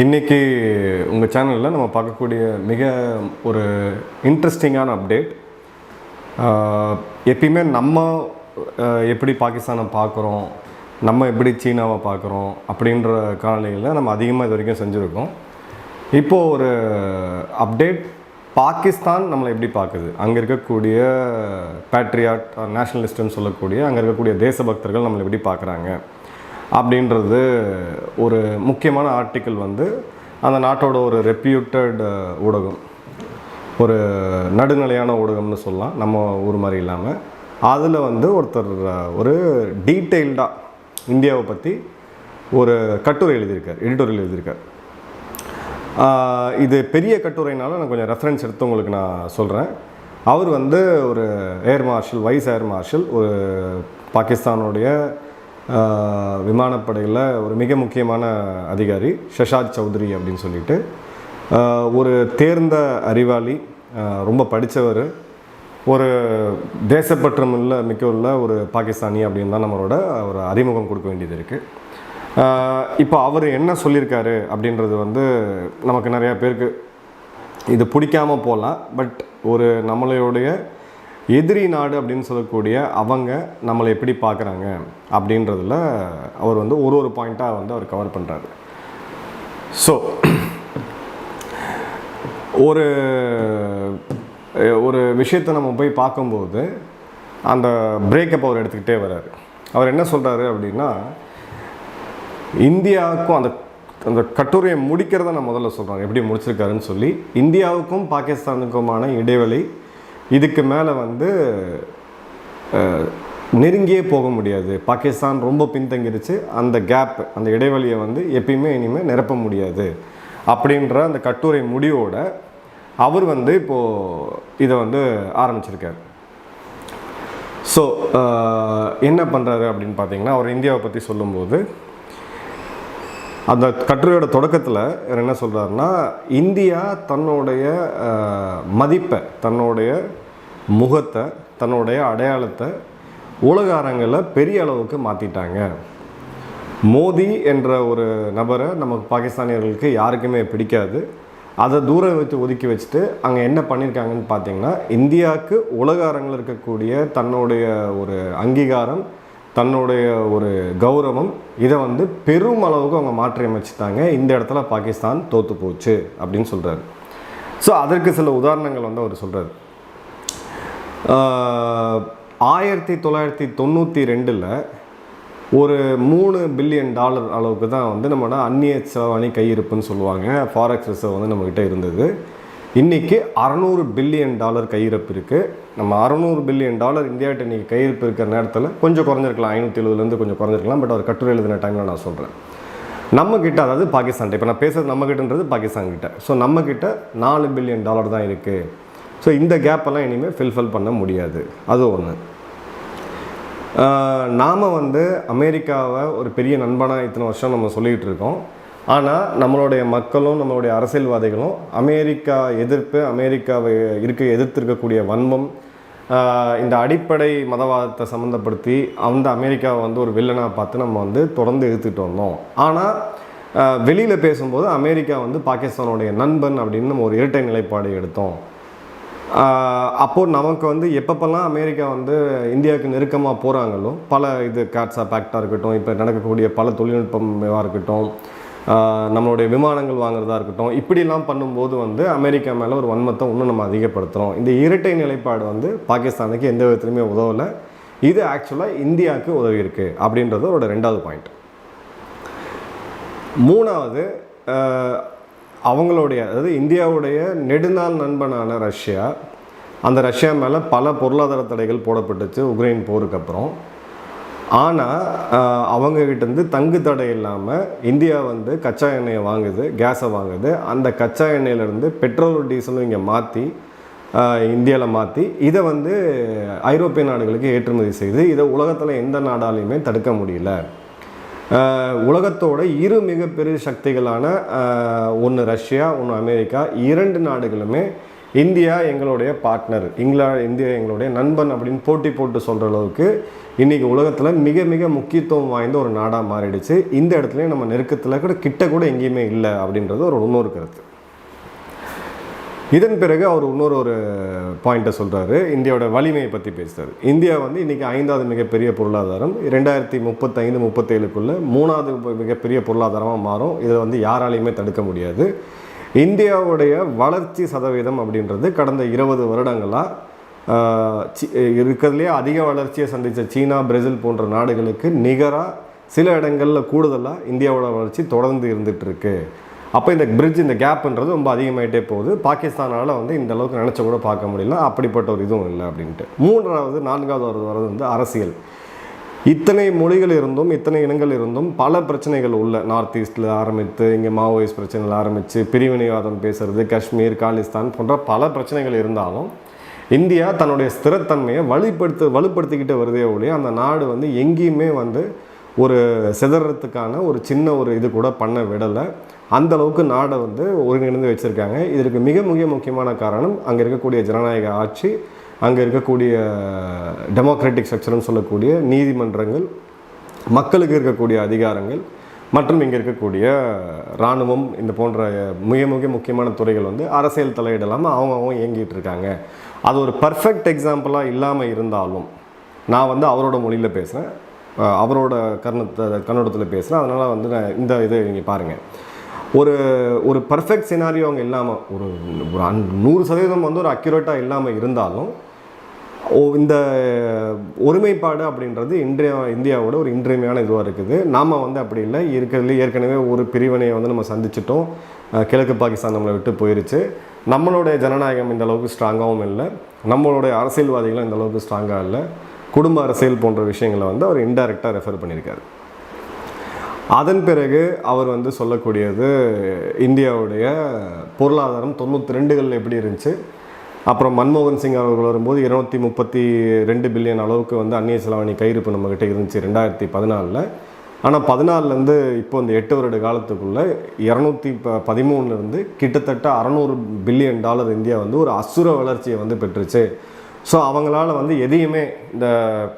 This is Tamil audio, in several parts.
இன்னைக்கு உங்கள் சேனலில் நம்ம பார்க்கக்கூடிய மிக ஒரு இன்ட்ரெஸ்டிங்கான அப்டேட் எப்பயுமே நம்ம எப்படி பாகிஸ்தானை பார்க்குறோம் நம்ம எப்படி சீனாவை பார்க்குறோம் அப்படின்ற காலநிலையில் நம்ம அதிகமாக இது வரைக்கும் செஞ்சுருக்கோம். இப்போது ஒரு அப்டேட் பாகிஸ்தான் நம்மளை எப்படி பார்க்குது? அங்கே இருக்கக்கூடிய பேட்ரியாட் நேஷனலிஸ்ட்னு சொல்லக்கூடிய அங்கே இருக்கக்கூடிய தேசபக்தர்கள் நம்மளை எப்படி பார்க்குறாங்க? அப்படின்றது ஒரு முக்கியமான ஆர்டிக்கிள் வந்து அந்த நாட்டோட ஒரு ரெப்யூட்டட் ஊடகம். ஒரு நடுநிலையான ஊடகம்னு சொல்லலாம். நம்ம ஊர் மாதிரி இல்லாமல் அதில் வந்து ஒருத்தர் ஒரு டீட்டெயில்டாக இந்தியாவை பற்றி ஒரு கட்டுரை எழுதியிருக்கார். எடிட்டோரியல் எழுதியிருக்கார். இது பெரிய கட்டுரைனால நான் கொஞ்சம் ரெஃபரன்ஸ் எடுத்து உங்களுக்கு நான் சொல்கிறேன் அவர் வந்து ஒரு air marshal vice air marshal ஒரு பாகிஸ்தானுடைய விமானப்படையில் ஒரு மிக முக்கியமான அதிகாரி ஷஷாத் சௌத்ரி அப்படின்னு சொல்லிட்டு. ஒரு தேர்ந்த அறிவாளி ரொம்ப படித்தவர் ஒரு தேசப்பற்றம் உள்ள மிக்க உள்ள ஒரு பாகிஸ்தானி அப்படின்னு தான் நம்மளோட ஒரு அறிமுகம் கொடுக்க வேண்டியது இருக்குது இப்போ அவர் என்ன சொல்லியிருக்காரு அப்படின்றது வந்து நமக்கு நிறையா பேருக்கு இது பிடிக்காம போகலாம். பட் ஒரு நம்மளுடைய எதிரி நாடு அப்படின்னு சொல்லக்கூடிய அவங்க நம்மளை எப்படி பார்க்குறாங்க? அப்படின்றதுல அவர் வந்து ஒரு ஒரு பாயிண்ட்டாக வந்து அவர் கவர் பண்ணுறாரு ஸோ ஒரு ஒரு விஷயத்தை நம்ம போய் பார்க்கும்போது அந்த பிரேக்கப் அவர் எடுத்துக்கிட்டே வர்றாரு. அவர் என்ன சொல்கிறாரு அப்படின்னா இந்தியாவுக்கும் அந்த அந்த கட்டுரையை முடிக்கிறத நான் முதல்ல சொல்கிறேன் எப்படி முடிச்சிருக்காருன்னு சொல்லி இந்தியாவுக்கும் பாகிஸ்தானுக்குமான இடைவெளி இதுக்கு மேலே வந்து நெருங்கியே போக முடியாது. பாகிஸ்தான் ரொம்ப பின்தங்கிருச்சு. அந்த கேப் அந்த இடைவெளியை வந்து எப்பயுமே இனிமேல் நிரப்ப முடியாது. அப்படின்ற அந்த கட்டுரை முடிவோட அவர் வந்து இப்போது இதை வந்து ஆரம்பிச்சிருக்கார். ஸோ என்ன பண்ணுறாரு அப்படின்னு பார்த்தீங்கன்னா அவர் இந்தியாவை பற்றி சொல்லும்போது அந்த கட்டுரையோட தொடக்கத்தில் இவர் என்ன சொல்கிறாருன்னா இந்தியா தன்னுடைய மதிப்பை தன்னுடைய முகத்தை தன்னுடைய அடையாளத்தை உலக அரங்கில் பெரிய அளவுக்கு மாற்றிட்டாங்க மோதி என்ற ஒரு நபரை நமக்கு பாகிஸ்தானியர்களுக்கு யாருக்குமே பிடிக்காது. அதை தூரம் வச்சு ஒதுக்கி வச்சுட்டு அங்கே என்ன பண்ணியிருக்காங்கன்னு பார்த்தீங்கன்னா இந்தியாவுக்கு உலக அரங்கில் இருக்கக்கூடிய தன்னுடைய ஒரு அங்கீகாரம் தன்னுடைய ஒரு கௌரவம் இதை வந்து பெரும் அளவுக்கு அவங்க மாற்றி அமைச்சிட்டாங்க. இந்த இடத்துல பாகிஸ்தான் தோற்று போச்சு அப்படின்னு சொல்கிறாரு ஸோ அதற்கு சில உதாரணங்கள் வந்து அவர் சொல்கிறார் ஆயிரத்தி தொள்ளாயிரத்தி தொண்ணூற்றி ரெண்டில் ஒரு மூணு பில்லியன் டாலர் அளவுக்கு தான் வந்து நம்மளோட அந்நிய செலவாணி கையிருப்புன்னு சொல்லுவாங்க. ஃபாரெக்ஸ் ரிசர்வ் வந்து நம்மக்கிட்ட இருந்தது. இன்றைக்கி அறநூறு பில்லியன் டாலர் கையிருப்பு இருக்குது நம்ம அறநூறு பில்லியன் டாலர் இந்தியாட்ட இன்றைக்கி கையிருப்பு இருக்கிற நேரத்தில் கொஞ்சம் குறைஞ்சிருக்கலாம். ஐநூற்றி எழுபதுலேருந்து கொஞ்சம் குறைஞ்சிருக்கலாம். பட் அவர் கட்டுரை எழுதின டைமில் நான் சொல்கிறேன் நம்மக்கிட்ட அதாவது பாகிஸ்தான் இப்போ நான் பேசுறது நம்மக்கிட்டன்றது பாகிஸ்தான் கிட்ட. ஸோ நம்மக்கிட்ட நாலு பில்லியன் டாலர் தான் இருக்குது ஸோ இந்த கேப்பெல்லாம் இனிமேல் ஃபில்ஃபில் பண்ண முடியாது. அது ஒன்று நாம் வந்து அமெரிக்காவை ஒரு பெரிய நண்பனாக இத்தனை வருஷம் நம்ம சொல்லிக்கிட்டு இருக்கோம். ஆனால் நம்மளுடைய மக்களும் நம்மளுடைய அரசியல்வாதிகளும் அமெரிக்கா எதிர்ப்பு அமெரிக்காவை இருக்க எதிர்த்திருக்கக்கூடிய வன்மம் இந்த அடிப்படை மதவாதத்தை சம்மந்தப்படுத்தி அந்த அமெரிக்காவை வந்து ஒரு வில்லனாக பார்த்து நம்ம வந்து தொடர்ந்து எதிர்த்துட்டு வந்தோம். ஆனால் வெளியில் பேசும்போது அமெரிக்கா வந்து பாகிஸ்தானுடைய நண்பன் அப்படின்னு நம்ம ஒரு இரட்டை நிலைப்பாடு எடுத்தோம். அப்போது நமக்கு வந்து எப்பப்பெல்லாம் அமெரிக்கா வந்து இந்தியாவுக்கு நெருக்கமாக போகிறாங்களோ பல இது காட்ஸா பேக்டாக இருக்கட்டும் இப்போ நடக்கக்கூடிய பல தொழில்நுட்பமாக இருக்கட்டும் நம்மளுடைய விமானங்கள் வாங்குறதா இருக்கட்டும் இப்படிலாம் பண்ணும்போது வந்து அமெரிக்கா மேலே ஒரு வன்மத்தை இன்னும் நம்ம அதிகப்படுத்துகிறோம் இந்த இரட்டை நிலைப்பாடு வந்து பாகிஸ்தானுக்கு எந்த விதத்துலையுமே உதவலை. இது ஆக்சுவலாக இந்தியாவுக்கு உதவி இருக்குது அப்படின்றது ஒரு ரெண்டாவது பாயிண்ட் மூணாவது அவங்களுடைய அதாவது இந்தியாவுடைய நெடுநாள் நண்பனான ரஷ்யா அந்த ரஷ்யா மேலே பல பொருளாதார தடைகள் போடப்பட்டுச்சு உக்ரைன் போருக்கு அப்புறம். ஆனால் அவங்கக்கிட்டேருந்து தங்கு தடை இல்லாமல் இந்தியா வந்து கச்சா எண்ணெயை வாங்குது கேஸை வாங்குது. அந்த கச்சா எண்ணெயிலேருந்து பெட்ரோல் டீசலும் இங்கே மாற்றி இந்தியாவில் மாற்றி இதை வந்து ஐரோப்பிய நாடுகளுக்கு ஏற்றுமதி செய்து இதை உலகத்தில் எந்த நாடாலையுமே தடுக்க முடியல. உலகத்தோட இரு மிகப்பெரிய சக்திகளான ஒன்று ரஷ்யா ஒன்று அமெரிக்கா இரண்டு நாடுகளுமே இந்தியா எங்களுடைய பார்ட்னர் இங்கிலா இந்தியா எங்களுடைய நண்பன் அப்படின்னு போட்டி போட்டு சொல்கிற அளவுக்கு இன்றைக்கி உலகத்தில் மிக மிக முக்கியத்துவம் வாய்ந்த ஒரு நாடாக மாறிடுச்சு. இந்த இடத்துலையும் நம்ம நெருக்கத்தில் கூட கிட்ட கூட எங்கேயுமே இல்லை அப்படின்றது ஒரு இன்னொரு கருத்து. இதன் பிறகு அவர் இன்னொரு ஒரு பாயிண்ட்டை சொல்கிறாரு இந்தியாவோட வலிமையை பற்றி பேசுகிறார் இந்தியா வந்து இன்றைக்கி ஐந்தாவது மிகப்பெரிய பொருளாதாரம். ரெண்டாயிரத்தி முப்பத்தைந்து முப்பத்தேழுக்குள்ளே மூணாவது மிகப்பெரிய பொருளாதாரமாக மாறும். இதை வந்து யாராலையுமே தடுக்க முடியாது. இந்தியாவுடைய வளர்ச்சி சதவீதம் அப்படின்றது கடந்த இருபது வருடங்களாக இருக்கிறதுலே அதிக வளர்ச்சியை சந்தித்த சீனா பிரேசில் போன்ற நாடுகளுக்கு நிகராக சில இடங்களில் கூடுதலாக இந்தியாவோட வளர்ச்சி தொடர்ந்து இருந்துகிட்ருக்கு அப்போ இந்த பிரிட்ஜ் இந்த கேப்புன்றது ரொம்ப அதிகமாகிட்டே போகுது. பாகிஸ்தானால் வந்து இந்த அளவுக்கு நினச்ச கூட பார்க்க முடியல. அப்படிப்பட்ட ஒரு இதுவும் இல்லை அப்படின்ட்டு. மூன்றாவது நான்காவது வரது வர்றது வந்து அரசியல். இத்தனை மொழிகள் இருந்தும் இத்தனை இனங்கள் இருந்தும் பல பிரச்சனைகள் உள்ள நார்த் ஈஸ்டில் ஆரம்பித்து இங்கே மாவோயிஸ்ட் பிரச்சனைகள் ஆரம்பித்து பிரிவினைவாதம் பேசுறது காஷ்மீர் காலிஸ்தான் போன்ற பல பிரச்சனைகள் இருந்தாலும் இந்தியா தன்னுடைய ஸ்திரத்தன்மையை வலுப்படுத்த வலுப்படுத்திக்கிட்டு வருதே ஒழிய அந்த நாடு வந்து எங்கேயுமே வந்து ஒரு சிதறத்துக்கான ஒரு சின்ன ஒரு இது கூட பண்ண விடலை. அந்த அளவுக்கு நாடை வந்து ஒருங்கிணைந்து வச்சுருக்காங்க. இதற்கு மிக மிக முக்கியமான காரணம் அங்கே இருக்கக்கூடிய ஜனநாயக ஆட்சி அங்கே இருக்கக்கூடிய டெமோக்ராட்டிக் ஸ்ட்ரக்சர்னு சொல்லக்கூடிய நீதிமன்றங்கள் மக்களுக்கு இருக்கக்கூடிய அதிகாரங்கள் மற்றும் இங்கே இருக்கக்கூடிய இராணுவம் இந்த போன்ற மிக மிக முக்கியமான துறைகள் வந்து அரசியல் தலையிடலாமல் அவங்க இயங்கிட்டு இருக்காங்க. அது ஒரு பர்ஃபெக்ட் எக்ஸாம்பிளாக இல்லாமல் இருந்தாலும் நான் வந்து அவரோட மொழியில் பேசுகிறேன் அவரோட கர்ணத்தை கன்னடத்தில் பேசுகிறேன் அதனால் வந்து நான் இந்த இதை நீங்கள் பாருங்கள் ஒரு ஒரு பர்ஃபெக்ட் சினாரியோ அவங்க இல்லாமல் ஒரு ஒரு அன்- நூறு சதவீதம் வந்து ஒரு அக்யூரேட்டாக இல்லாமல் இருந்தாலும் ஓ இந்த ஒருமைப்பாடு அப்படின்றது இன்றைய இந்தியாவோட ஒரு இன்றியமையான இதுவாக இருக்குது. நாம் வந்து அப்படி இல்லை. இருக்கிறதுல ஏற்கனவே ஒரு பிரிவினையை வந்து நம்ம சந்திச்சிட்டோம். கிழக்கு பாகிஸ்தான் நம்மளை விட்டு போயிருச்சு. நம்மளுடைய ஜனநாயகம் இந்த அளவுக்கு ஸ்ட்ராங்காகவும் இல்லை. நம்மளுடைய அரசியல்வாதிகளும் இந்த அளவுக்கு ஸ்ட்ராங்காக இல்லை. குடும்ப அரசியல் போன்ற விஷயங்களை வந்து அவர் இன்டைரக்டாக ரெஃபர் பண்ணியிருக்காரு. அதன் பிறகு அவர் வந்து சொல்லக்கூடியது இந்தியாவுடைய பொருளாதாரம் தொண்ணூற்றி ரெண்டுகளில் எப்படி இருந்துச்சு? அப்புறம் மன்மோகன் சிங் அவர்கள் வரும்போது இருநூத்தி முப்பத்தி ரெண்டு பில்லியன் அளவுக்கு வந்து அந்நிய செலாவணி கையிருப்பு நம்மக்கிட்ட இருந்துச்சு ரெண்டாயிரத்தி பதினாலில். ஆனால் பதினாலேருந்து இப்போ இந்த எட்டு வருட காலத்துக்குள்ளே இரநூத்தி ப பதிமூணுலேருந்து கிட்டத்தட்ட அறநூறு பில்லியன் டாலர் இந்தியா வந்து ஒரு அசுர வளர்ச்சியை வந்து பெற்றுச்சு. ஸோ அவங்களால வந்து எதையுமே இந்த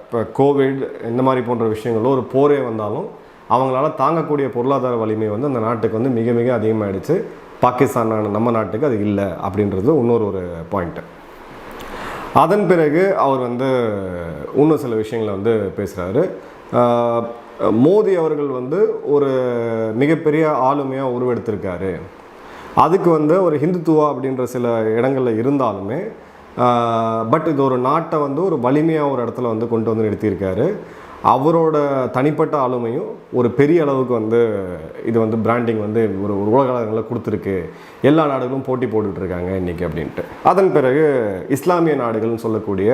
இப்போ கோவிட் இந்த மாதிரி போன்ற விஷயங்களோ ஒரு போரே வந்தாலும் அவங்களால தாங்கக்கூடிய பொருளாதார வலிமை வந்து அந்த நாட்டுக்கு வந்து மிக மிக அதிகமாகிடுச்சு பாகிஸ்தான் நம்ம நாட்டுக்கு அது இல்லை அப்படின்றது இன்னொரு ஒரு பாயிண்ட்டு அதன் பிறகு அவர் வந்து இன்னும் சில விஷயங்களை வந்து பேசுகிறாரு மோடி அவர்கள் வந்து ஒரு மிகப்பெரிய ஆளுமையாக உருவெடுத்திருக்காரு. அதுக்கு வந்து ஒரு ஹிந்துத்துவா அப்படின்ற சில இடங்களில் இருந்தாலுமே பட் இது ஒரு நாட்டை வந்து ஒரு வலிமையாக ஒரு இடத்துல வந்து கொண்டு வந்து நிறுத்தியிருக்காரு. அவரோட தனிப்பட்ட ஆளுமையும் ஒரு பெரிய அளவுக்கு வந்து இது வந்து பிராண்டிங் வந்து ஒரு ஒரு உலக அளவில் கொடுத்துருக்கு. எல்லா நாடுகளும் போட்டி போட்டுட்ருக்காங்க இன்றைக்கி அப்படின்ட்டு. அதன் பிறகு இஸ்லாமிய நாடுகள்னு சொல்லக்கூடிய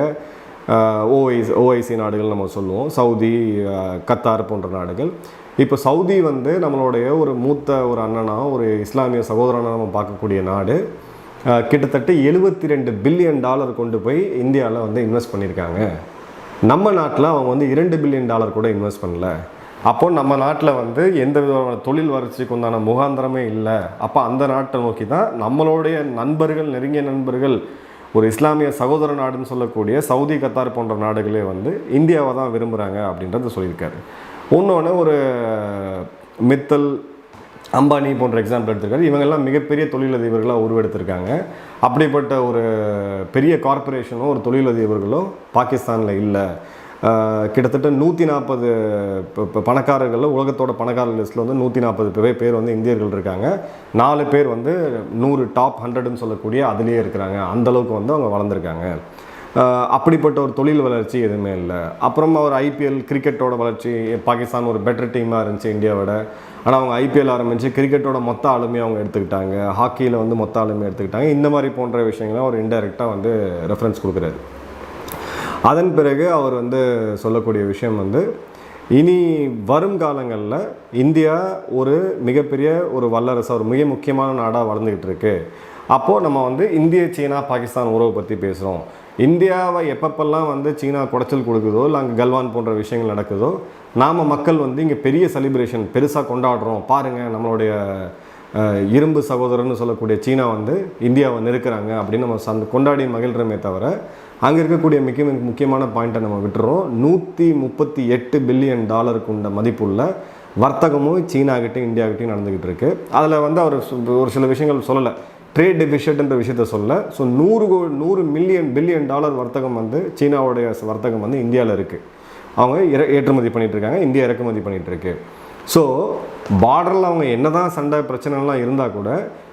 ஓஐசி ஓஐசி நாடுகள் நம்ம சொல்லுவோம். சவுதி கத்தார் போன்ற நாடுகள். இப்போ சவுதி வந்து நம்மளுடைய ஒரு மூத்த ஒரு அண்ணனாக ஒரு இஸ்லாமிய சகோதரனா நம்ம பார்க்கக்கூடிய நாடு. கிட்டத்தட்ட எழுபத்தி ரெண்டு பில்லியன் டாலர் கொண்டு போய் இந்தியாவில் வந்து இன்வெஸ்ட் பண்ணியிருக்காங்க. நம்ம நாட்டில் அவங்க வந்து இரண்டு பில்லியன் டாலர் கூட இன்வெஸ்ட் பண்ணல. அப்போ நம்ம நாட்டில் வந்து எந்த விதமான தொழில் வளர்ச்சிக்கு உண்டான முகாந்திரமே இல்லை. அப்போ அந்த நாட்டை நோக்கி தான் நம்மளுடைய நண்பர்கள் நெருங்கிய நண்பர்கள் ஒரு இஸ்லாமிய சகோதர நாடுன்னு சொல்லக்கூடிய சவுதி கத்தார் போன்ற நாடுகளே வந்து இந்தியாவை தான் விரும்புகிறாங்க அப்படின்றத சொல்லியிருக்காரு. இன்னொன்று ஒரு மித்தல் அம்பானி போன்ற எக்ஸாம்பிள் எடுத்திருக்காரு. இவங்கெல்லாம் மிகப்பெரிய தொழிலதிபர்களாக உருவெடுத்திருக்காங்க. அப்படிப்பட்ட ஒரு பெரிய கார்ப்பரேஷனோ ஒரு தொழிலதிபர்களோ பாகிஸ்தானில் இல்லை. கிட்டத்தட்ட நூற்றி நாற்பது பணக்காரர்களில் உலகத்தோட பணக்காரர் லிஸ்ட்டில் வந்து நூற்றி நாற்பது பேர் பேர் வந்து இந்தியர்கள் இருக்காங்க. நாலு பேர் வந்து நூறு டாப் ஹண்ட்ரட்னு சொல்லக்கூடிய அதுலேயே இருக்கிறாங்க. அந்தளவுக்கு வந்து அவங்க வளர்ந்துருக்காங்க. அப்படிப்பட்ட ஒரு தொழில் வளர்ச்சி எதுவுமே இல்லை. அப்புறம் அவர் ஐபிஎல் கிரிக்கெட்டோட வளர்ச்சி பாகிஸ்தான் ஒரு பெட்டர் டீமாக இருந்துச்சு இந்தியாவோட ஆனால் அவங்க ஐபிஎல் ஆரம்பித்து கிரிக்கெட்டோட மொத்த ஆளுமையை அவங்க எடுத்துக்கிட்டாங்க. ஹாக்கியில் வந்து மொத்த ஆளுமையை எடுத்துக்கிட்டாங்க. இந்த மாதிரி போன்ற விஷயங்களை அவர் இன்டெரக்டாக வந்து ரெஃபரன்ஸ் கொடுக்குறாரு. அதன் பிறகு அவர் வந்து சொல்லக்கூடிய விஷயம் வந்து இனி வரும் காலங்களில் இந்தியா ஒரு மிகப்பெரிய ஒரு வல்லரசு ஒரு மிக முக்கியமான நாடாக வளர்ந்துக்கிட்டு இருக்கு. அப்போது நம்ம வந்து இந்திய சீனா பாகிஸ்தான் உறவு பற்றி பேசுகிறோம் இந்தியாவை எப்பப்பெல்லாம் வந்து சீனா குடைச்சல் கொடுக்குதோ இல்லை அங்கே கல்வான் போன்ற விஷயங்கள் நடக்குதோ நாம் மக்கள் வந்து இங்கே பெரிய செலிப்ரேஷன் பெருசாக கொண்டாடுறோம். பாருங்கள் நம்மளுடைய இரும்பு சகோதரர்னு சொல்லக்கூடிய சீனா வந்து இந்தியாவை நெருக்கிறாங்க அப்படின்னு நம்ம சந்த கொண்டாடி மகிழ்கிறோமே தவிர அங்கே இருக்கக்கூடிய மிக மிக முக்கியமான பாயிண்ட்டை நம்ம விட்டுறோம். நூற்றி முப்பத்தி எட்டு பில்லியன் டாலருக்கு உண்ட மதிப்புள்ள வர்த்தகமும் சீனாகிட்டையும் இந்தியாகிட்டையும் நடந்துக்கிட்டு இருக்கு. அதில் வந்து அவர் ஒரு சில விஷயங்கள் சொல்லலை. ட்ரேட் டெபிஷியட்ன்ற விஷயத்த சொல்ல ஸோ நூறு கோ- நூறு மில்லியன் பில்லியன் டாலர் வர்த்தகம் வந்து சீனாவுடைய வர்த்தகம் வந்து இந்தியாவில் இருக்குது அவங்க இற ஏற்றுமதி பண்ணிட்டு இருக்காங்க இந்தியா இறக்குமதி பண்ணிகிட்ருக்கு ஸோ பார்டரில் அவங்க என்னதான் சண்டை பிரச்சனைலாம் இருந்தால் கூட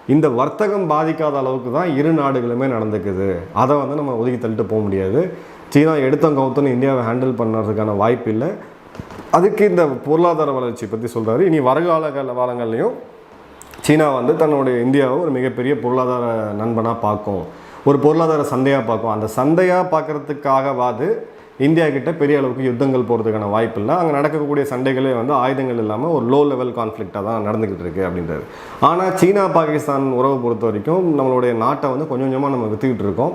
இந்த வர்த்தகம் பாதிக்காத அளவுக்கு தான் இரு நாடுகளுமே நடந்துக்குது. அதை வந்து நம்ம ஒதுக்கி தள்ளிட்டு போக முடியாது. சீனா எடுத்தம் கவுத்தன்னு இந்தியாவை ஹேண்டில் பண்ணுறதுக்கான வாய்ப்பு இல்லை. அதுக்கு இந்த பொருளாதார வளர்ச்சி பற்றி சொல்கிறாரு இனி வருகால கால காலங்கள்லையும் சீனா வந்து தன்னுடைய இந்தியாவை ஒரு மிகப்பெரிய பொருளாதார நண்பனாக பார்க்கும். ஒரு பொருளாதார சந்தையாக பார்க்கும். அந்த சந்தையாக பார்க்குறதுக்காகவாது இந்தியா கிட்ட பெரிய அளவுக்கு யுத்தங்கள் போகிறதுக்கான வாய்ப்பு இல்லை. அங்கே நடக்கக்கூடிய சண்டைகளே வந்து ஆயுதங்கள் இல்லாமல் ஒரு லோ லெவல் கான்ஃப்ளிக்டாக தான் நடந்துக்கிட்டு இருக்கு அப்படின்றது. ஆனால் சீனா பாகிஸ்தான் உறவை பொறுத்த வரைக்கும் நம்மளுடைய நாட்டை வந்து கொஞ்சம் கொஞ்சமாக நம்ம விற்றுக்கிட்டு இருக்கோம்.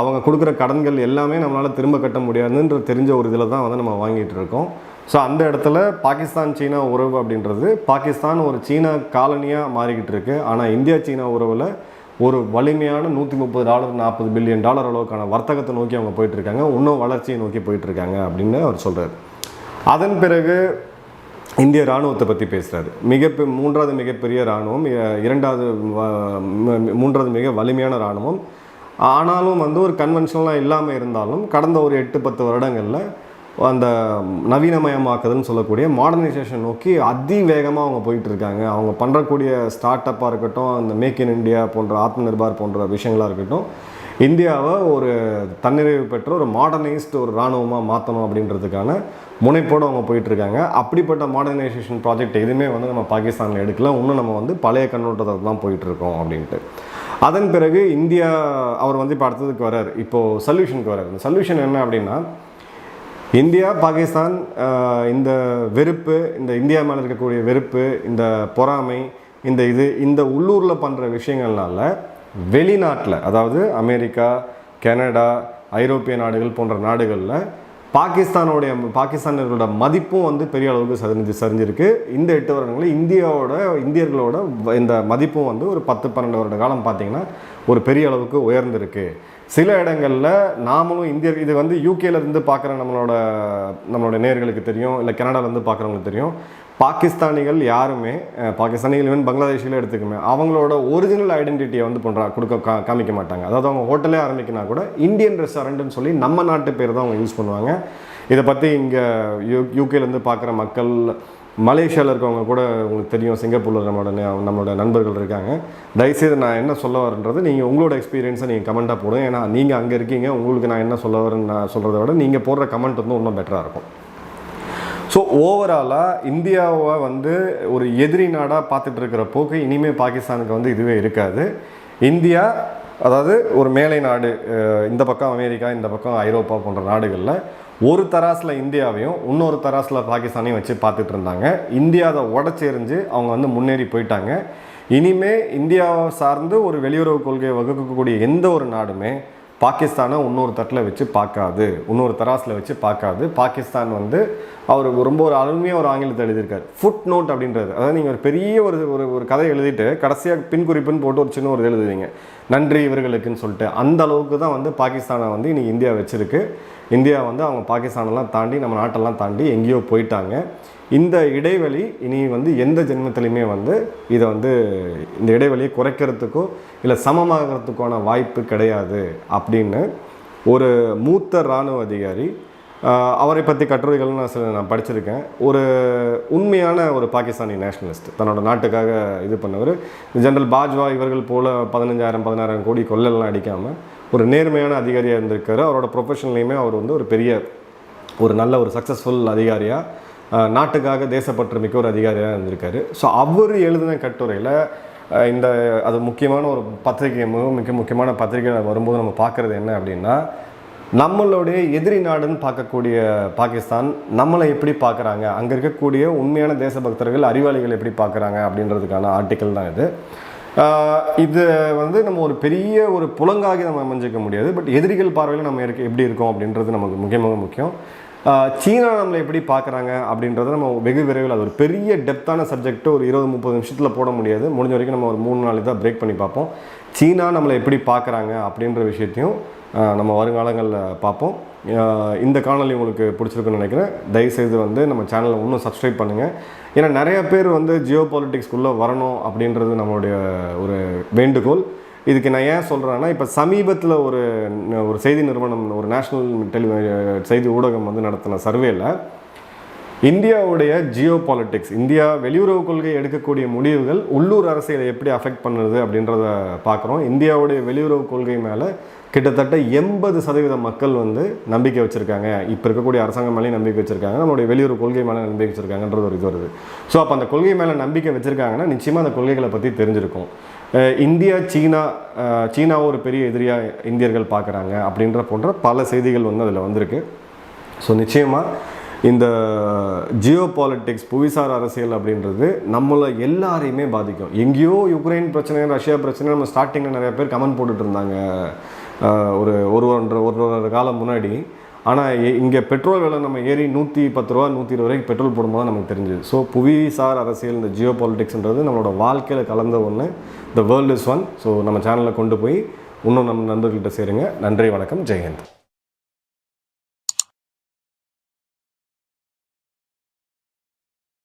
அவங்க கொடுக்குற கடன்கள் எல்லாமே நம்மளால் திரும்ப கட்ட முடியாதுன்ற தெரிஞ்ச ஒரு இதில் தான் வந்து நம்ம வாங்கிட்டு இருக்கோம். ஸோ அந்த இடத்துல பாகிஸ்தான் சீனா உறவு அப்படின்றது பாகிஸ்தான் ஒரு சீனா காலனியாக மாறிக்கிட்டு இருக்கு. ஆனால் இந்தியா சீனா உறவில் ஒரு வலிமையான நூற்றி முப்பது டாலர் நாற்பது பில்லியன் டாலர் அளவுக்கான வர்த்தகத்தை நோக்கி அவங்க போயிட்டுருக்காங்க இன்னும் வளர்ச்சியை நோக்கி போயிட்டுருக்காங்க அப்படின்னு அவர் சொல்கிறார் அதன் பிறகு இந்திய இராணுவத்தை பற்றி பேசுகிறாரு மிக மூன்றாவது மிகப்பெரிய இராணுவம் இரண்டாவது மூன்றாவது மிக வலிமையான இராணுவம் ஆனாலும் வந்து ஒரு கன்வென்ஷனலாக இல்லாமல் இருந்தாலும் கடந்த ஒரு எட்டு பத்து வருடங்களில் அந்த நவீனமயமாக்குதுன்னு சொல்லக்கூடிய மாடர்னைசேஷன் நோக்கி அதிவேகமாக அவங்க போயிட்டுருக்காங்க. அவங்க பண்ணுறக்கூடிய ஸ்டார்ட் அப்பாக இருக்கட்டும் அந்த மேக் இன் இண்டியா போன்ற ஆத்ம நிர்பார் போன்ற விஷயங்களாக இருக்கட்டும் இந்தியாவை ஒரு தன்னிறைவு பெற்ற ஒரு மாடர்னைஸ்டு ஒரு இராணுவமாக மாற்றணும் அப்படின்றதுக்கான முனைப்போடு அவங்க போயிட்டு இருக்காங்க அப்படிப்பட்ட மாடர்னைசேஷன் ப்ராஜெக்ட் எதுவுமே வந்து நம்ம பாகிஸ்தானில் எடுக்கல. இன்னும் நம்ம வந்து பழைய கண்ணோட்டத்தில் தான் போயிட்டுருக்கோம் அப்படின்ட்டு. அதன் பிறகு இந்தியா அவர் வந்து இப்போ அடுத்ததுக்கு வரார் இப்போது சொல்யூஷனுக்கு வரார் இந்த சொல்யூஷன் என்ன அப்படின்னா இந்தியா பாகிஸ்தான் இந்த வெறுப்பு இந்த இந்தியா மேலே இருக்கக்கூடிய வெறுப்பு இந்த பொறாமை இந்த இது இந்த உள்ளூரில் பண்ணுற விஷயங்கள்னால வெளிநாட்டில் அதாவது அமெரிக்கா கனடா ஐரோப்பிய நாடுகள் போன்ற நாடுகளில் பாகிஸ்தானோடைய பாகிஸ்தானியர்களோட மதிப்பும் வந்து பெரிய அளவுக்கு சரிஞ்சு சரிஞ்சிருக்கு. இந்த எட்டு வருடங்களில் இந்தியாவோட இந்தியர்களோட இந்த மதிப்பும் வந்து ஒரு பத்து பன்னெண்டு வருட காலம் பார்த்திங்கன்னா ஒரு பெரிய அளவுக்கு உயர்ந்திருக்கு. சில இடங்களில் நாமளும் இந்தியர் இது வந்து யூகேலேருந்து பார்க்குற நம்மளோட நம்மளோட நேர்களுக்கு தெரியும் இல்லை கனடாலேருந்து பார்க்குறவங்களுக்கு தெரியும். பாகிஸ்தானிகள் யாருமே பாகிஸ்தானிகள் ஈவன் பங்களாதேஷில் எடுத்துக்குமே அவங்களோட ஒரிஜினல் ஐடென்டிட்டியை வந்து பண்ணுறா கொடுக்க கா காமிக்க மாட்டாங்க. அதாவது அவங்க ஹோட்டலே ஆரம்பிக்கினா கூட இந்தியன் ரெஸ்டாரண்ட்னு சொல்லி நம்ம நாட்டு பேர் தான் அவங்க யூஸ் பண்ணுவாங்க. இதை பற்றி இங்கே யூ யூகேலேருந்து பார்க்குற மக்கள் மலேசியாவில் இருக்கவங்க கூட உங்களுக்கு தெரியும் சிங்கப்பூரில் நம்மளோட நம்மளோட நண்பர்கள் இருக்காங்க. தயவுசெய்து நான் என்ன சொல்ல வரேன்றது நீங்கள் உங்களோட எக்ஸ்பீரியன்ஸை நீங்கள் கமெண்ட்டாக போடுங்க. ஏன்னா நீங்கள் அங்கே இருக்கீங்க உங்களுக்கு நான் என்ன சொல்ல வரேன்னு நான் சொல்கிறத விட நீங்கள் போடுற கமெண்ட் வந்து இன்னும் பெட்டராக இருக்கும். ஸோ ஓவராலாக இந்தியாவை வந்து ஒரு எதிரி நாடாக பார்த்துட்டு இருக்கிற போக்கு இனிமேல் பாகிஸ்தானுக்கு வந்து இதுவே இருக்காது. இந்தியா அதாவது ஒரு மேலை நாடு இந்த பக்கம் அமெரிக்கா இந்த பக்கம் ஐரோப்பா போன்ற நாடுகளில் ஒரு தராசில் இந்தியாவையும் இன்னொரு தராசில் பாகிஸ்தானையும் வச்சு பார்த்துட்டு இருந்தாங்க. இந்தியாவை உடச்செறிஞ்சு அவங்க வந்து முன்னேறி போயிட்டாங்க. இனிமே இந்தியாவை சார்ந்து ஒரு வெளியுறவு கொள்கையை வகுக்கக்கூடிய எந்த ஒரு நாடுமே பாகிஸ்தானை இன்னொரு தட்டில் வச்சு பார்க்காது. இன்னொரு தராசில் வச்சு பார்க்காது. பாகிஸ்தான் வந்து அவர் ரொம்ப ஒரு அருமையாக ஒரு ஆங்கிலத்தை எழுதியிருக்காரு. ஃபுட் நோட் அப்படின்றது. அதாவது நீங்கள் ஒரு பெரிய ஒரு ஒரு ஒரு கதை எழுதிட்டு கடைசியாக பின் குறிப்புன்னு போட்டு ஒரு சின்ன ஒரு இது எழுதுவீங்க நன்றி இவர்களுக்குன்னு சொல்லிட்டு. அந்த அளவுக்கு தான் வந்து பாகிஸ்தானை வந்து இன்றைக்கி இந்தியா வச்சுருக்கு. இந்தியா வந்து அவங்க பாகிஸ்தானெல்லாம் தாண்டி நம்ம நாட்டெல்லாம் தாண்டி எங்கேயோ போயிட்டாங்க. இந்த இடைவெளி இனி வந்து எந்த ஜென்மத்திலையுமே வந்து இதை வந்து இந்த இடைவெளியை குறைக்கிறதுக்கோ இல்லை சமமாகறதுக்கான வாய்ப்பு கிடையாது அப்படின்னு ஒரு மூத்த இராணுவ அதிகாரி அவரை பற்றி கட்டுரைகள் நான் சில நான் படிச்சிருக்கேன். ஒரு உண்மையான ஒரு பாகிஸ்தானி நேஷனலிஸ்ட் தன்னோட நாட்டுக்காக இது பண்ணவர். ஜென்ரல் பாஜ்வா இவர்கள் போல் பதினஞ்சாயிரம் பதினாயிரம் கோடி கொள்ளலாம் அடிக்காமல் ஒரு நேர்மையான அதிகாரியாக இருந்திருக்காரு. அவரோட ப்ரொஃபஷன்லேயுமே அவர் வந்து ஒரு பெரிய ஒரு நல்ல ஒரு சக்ஸஸ்ஃபுல் அதிகாரியாக நாட்டுக்காக தேசப்பற்று மிக்க ஒரு அதிகாரியாக இருந்திருக்காரு. ஸோ அவர் எழுதின கட்டுரையில் இந்த அது முக்கியமான ஒரு பத்திரிகை மிக மிக முக்கியமான பத்திரிகை வரும்போது நம்ம பார்க்குறது என்ன அப்படின்னா நம்மளுடைய எதிரி நாடுன்னு பார்க்கக்கூடிய பாகிஸ்தான் நம்மளை எப்படி பார்க்குறாங்க? அங்கே இருக்கக்கூடிய உண்மையான தேசபக்தர்கள் அறிவாளிகள் எப்படி பார்க்குறாங்க? அப்படின்றதுக்கான ஆர்டிக்கல் தான் இது. இது வந்து நம்ம ஒரு பெரிய ஒரு புலங்காகி நம்ம அமைஞ்சிக்க முடியாது. பட் எதிரிகள் பார்வையில் நம்ம இருக்க எப்படி இருக்கோம் அப்படின்றது நமக்கு முக்கியமாக முக்கியம். சீனா நம்மளை எப்படி பார்க்குறாங்க அப்படின்றத நம்ம வெகு விரைவில் அது ஒரு பெரிய டெப்த்தான சப்ஜெக்ட்டு ஒரு இருபது முப்பது நிமிஷத்தில் போட முடியாது. முடிஞ்ச வரைக்கும் நம்ம ஒரு மூணு நாள் தான் பிரேக் பண்ணி பார்ப்போம். சீனா நம்மளை எப்படி பார்க்குறாங்க அப்படின்ற விஷயத்தையும் நம்ம வருங்காலங்களில் பார்ப்போம். இந்த காணொலி உங்களுக்கு பிடிச்சிருக்குன்னு நினைக்கிறேன். தயவுசெய்து வந்து நம்ம சேனலை இன்னும் சப்ஸ்கிரைப் பண்ணுங்கள் ஏன்னா நிறைய பேர் வந்து ஜியோ பாலிட்டிக்ஸ்குள்ளே வரணும் அப்படின்றது நம்மளுடைய ஒரு வேண்டுகோள். இதுக்கு நான் ஏன் சொல்கிறேன்னா இப்போ சமீபத்தில் ஒரு ஒரு செய்தி நிறுவனம் ஒரு நேஷ்னல் டெலி செய்தி ஊடகம் வந்து நடத்தின சர்வேல இந்தியாவுடைய ஜியோ பாலிட்டிக்ஸ் இந்தியா வெளியுறவு கொள்கை எடுக்கக்கூடிய முடிவுகள் உள்ளூர் அரசியலை எப்படி அஃபெக்ட் பண்ணுது அப்படின்றத பார்க்குறோம் இந்தியாவுடைய வெளியுறவு கொள்கை மேலே கிட்டத்தட்ட எண்பது சதவீத மக்கள் வந்து நம்பிக்கை வச்சுருக்காங்க. இப்போ இருக்கக்கூடிய அரசாங்கம் மேலேயும் நம்பிக்கை வச்சுருக்காங்க. நம்மளுடைய வெளியுறவு கொள்கை மேலே நம்பிக்கை வச்சுருக்காங்கன்றது ஒரு இது வருது. ஸோ அப்போ அந்த கொள்கை மேலே நம்பிக்கை வச்சுருக்காங்கன்னா நிச்சயமாக அந்த கொள்கைகளை பற்றி தெரிஞ்சிருக்கும். இந்தியா சீனா சீனாவை ஒரு பெரிய எதிரியாக இந்தியர்கள் பார்க்குறாங்க அப்படின்ற போன்ற பல செய்திகள் வந்து அதில் வந்திருக்கு. ஸோ நிச்சயமாக இந்த ஜியோ பாலிட்டிக்ஸ் புவிசார் அரசியல் அப்படின்றது நம்மளை எல்லாரையுமே பாதிக்கும். எங்கேயோ யுக்ரைன் பிரச்சனை ரஷ்யா பிரச்சனை நம்ம ஸ்டார்டிங்கில் நிறைய பேர் கமெண்ட் போட்டுட்டு இருந்தாங்க. ஒரு ஒரு ஒன்றரை ஒரு ஒரு காலம் முன்னாடி. ஆனால் இங்கே பெட்ரோல் விலை நம்ம ஏறி நூற்றி பத்து ரூபா நூற்றி இருபது ரூபாய்க்கு பெட்ரோல் போடும்போது நமக்கு தெரிஞ்சுது. ஸோ புவிசார் அரசியல் இந்த ஜியோ பாலிட்டிக்ஸ்ன்றது நம்மளோட வாழ்க்கையில் கலந்த ஒன்று the world is one so நம்ம சேனலில் கொண்டு போய் இன்னும் நம்ம நண்பர்கள்கிட்ட சேருங்க. நன்றி வணக்கம். ஜெயந்த்